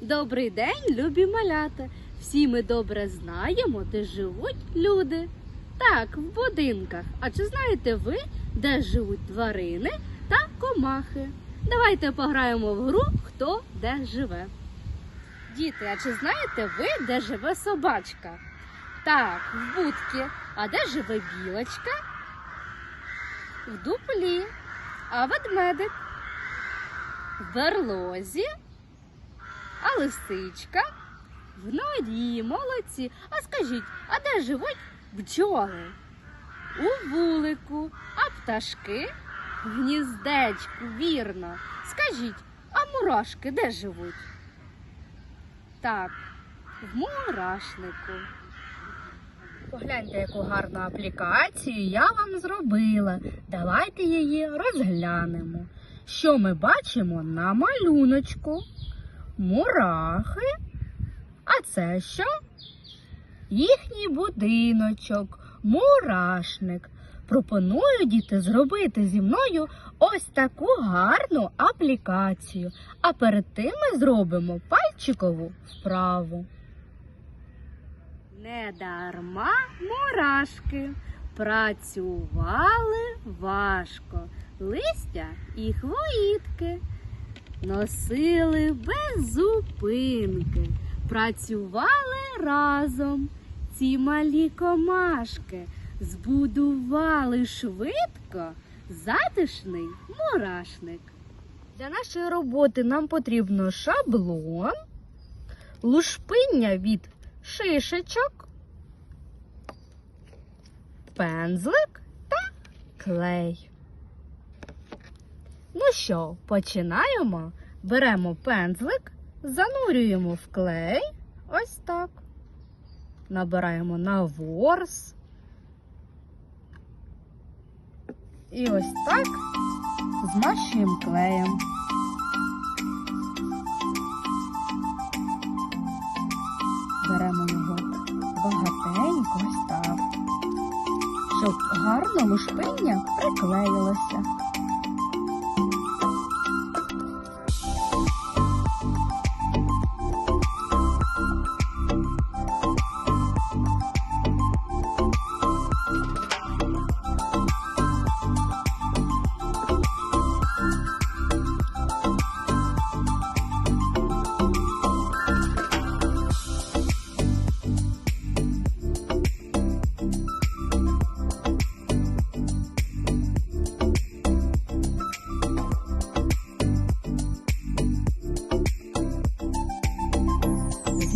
Добрий день, любі малята! Всі ми добре знаємо, де живуть люди. Так, в будинках. А чи знаєте ви, де живуть тварини та комахи? Давайте пограємо в гру Хто де живе. Діти, а чи знаєте ви, де живе собачка? Так, в будці. А де живе білочка? В дуплі. А ведмедик? В берлозі. А лисичка? В норі, молодці. А скажіть, а де живуть бджоли? У вулику, а пташки? В гніздечку, вірно. Скажіть, а мурашки де живуть? Так, в мурашнику. Погляньте, яку гарну аплікацію я вам зробила. Давайте її розглянемо. Що ми бачимо на малюночку? Мурахи. А це що? Їхній будиночок, мурашник. Пропоную діти зробити зі мною ось таку гарну аплікацію. А перед тим ми зробимо пальчикову вправу. Не дарма мурашки працювали важко, листя і хвоїтки носили без зупинки, працювали разом. Ці малі комашки збудували швидко затишний мурашник. Для нашої роботи нам потрібно шаблон, лушпиння від шишечок, пензлик та клей. Ну що, починаємо. Беремо пензлик, занурюємо в клей. Ось так. Набираємо на ворс. І ось так змащуємо клеєм. Беремо його багатенько, ось так, щоб гарно лушпиння приклеїлося.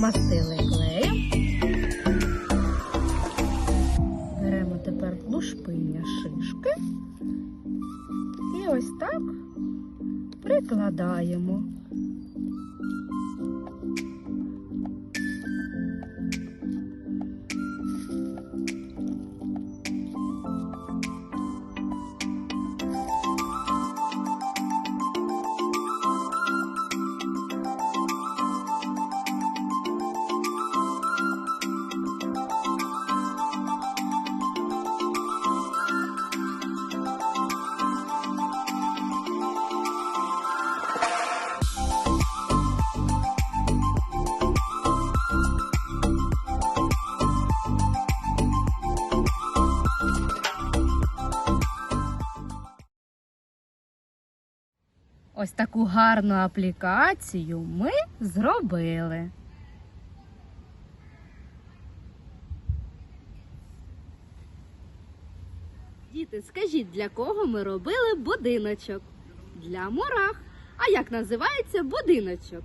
Змастили клеєм. Беремо тепер лушпиння шишки. І ось так прикладаємо. Ось таку гарну аплікацію ми зробили. Діти, скажіть, для кого ми робили будиночок? Для мурах. А як називається будиночок?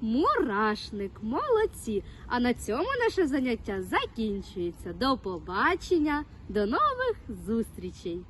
Мурашник, молодці. А на цьому наше заняття закінчується. До побачення, до нових зустрічей!